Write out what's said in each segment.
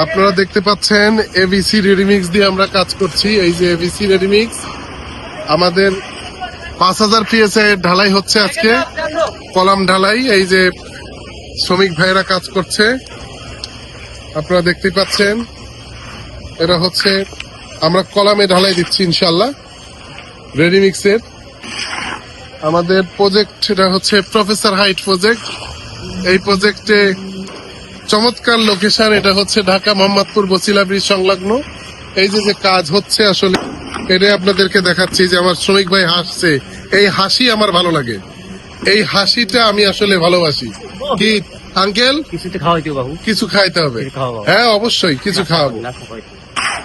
আপনারা দেখতে পাচ্ছেন এবিসি রেডিমিক্স দিয়ে আমরা কাজ করছি। এই যে এবিসি রেডিমিক্স আমাদের পাঁচ হাজার পিএসএ ঢালাই হচ্ছে আজকে। কলাম ঢালাই, এই যে শ্রমিক ভাইয়েরা কাজ করছে। আপনারা দেখতে পাচ্ছেন এটা হচ্ছে, আমরা কলামে ঢালাই দিচ্ছি ইনশাল্লাহ রেডিমিক্সের আমাদের প্রজেক্ট এটা হচ্ছে প্রফেসর হাইট প্রজেক্ট এই প্রজেক্টে চমৎকার লোকেশন এটা হচ্ছে ঢাকা মোহাম্মদপুর বসিলা ব্রিজ সংলগ্ন এই যে যে কাজ হচ্ছে আসলে এটাই আপনাদেরকে দেখাচ্ছি যে আমার শ্রমিক ভাই হাসছে এই হাসি আমার ভালো লাগে এই হাসিটা আমি আসলে ভালোবাসি কি আঙ্কেল কিছু খাওয়াইতে বাবু কিছু খাইতে হবে হ্যাঁ অবশ্যই কিছু খাওয়াবো।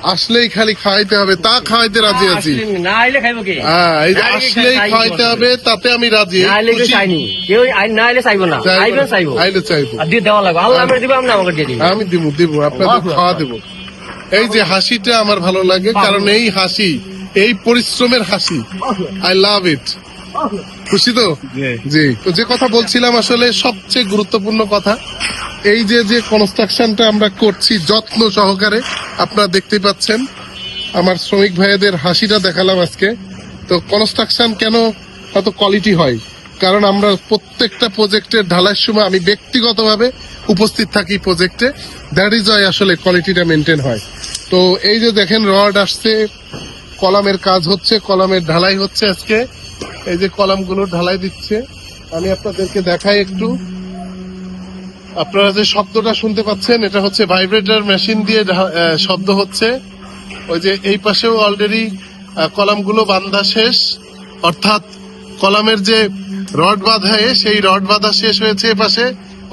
আসলেই খালি খাইতে হবে তা খাইতে রাজি আছি। না আইলে খাইবো কে? হ্যাঁ এই যে আসলেই খাইতে হবে তাতে আমি রাজি। আইলে চাইনি। কেউ না আইলে চাইব না। আইবে। চাইব। আইলে চাইব। আর দিয়ে দেওয়া লাগবে। আল্লাহ আমরা দিব আমরা আমাকে দিয়ে দিই আমি দিব দিব। আপনাদের খাওয়া দেব। এই যে হাসিটা আমার ভালো লাগে কারণ এই হাসি এই পরিশ্রমের হাসি। আই লাভ ইট খুশি তো? জি। তো যে কথা বলছিলাম আসলে সবচেয়ে গুরুত্বপূর্ণ কথা এই যে যে কনস্ট্রাকশনটা আমরা করছি যত্ন সহকারে, আপনারা দেখতে পাচ্ছেন। আমার শ্রমিক ভাইদের হাসিটা দেখালাম আজকে। তো কনস্ট্রাকশন কেন এত কোয়ালিটি হয়? কারণ আমরা প্রত্যেকটা প্রজেক্টের ঢালাইয়ের সময় আমি ব্যক্তিগতভাবে উপস্থিত থাকি প্রজেক্টে দ্যাট ইজ ওয়াই আসলে কোয়ালিটিটা মেনটেন হয়। তো এই যে দেখেন রড আসছে, কলামের কাজ হচ্ছে, কলামের ঢালাই হচ্ছে আজকে। এই যে কলামগুলো ঢালাই দিচ্ছে। আমি আপনাদেরকে দেখাই একটু। আপনারা যে শব্দটা শুনতে পাচ্ছেন, এটা হচ্ছে ভাইব্রেটার মেশিন দিয়ে শব্দ হচ্ছে। ওই যে এই পাশেও অলরেডি কলামগুলো বান্ধা শেষ। অর্থাৎ কলামের যে রড বাঁধায় সেই রড বাঁধা শেষ হয়েছে এপাশে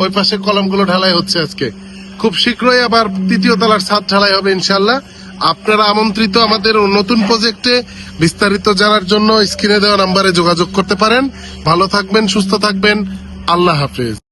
ওই পাশে কলামগুলো ঢালাই হচ্ছে আজকে। খুব শীঘ্রই আবার তৃতীয় তলার ছাদ ঢালাই হবে ইনশাল্লাহ আপনারা আমন্ত্রিত আমাদের নতুন প্রজেক্টে বিস্তারিত জানার জন্য স্ক্রিনে দেওয়া নাম্বারে যোগাযোগ করতে পারেন। ভালো থাকবেন, সুস্থ থাকবেন। আল্লাহ হাফেজ।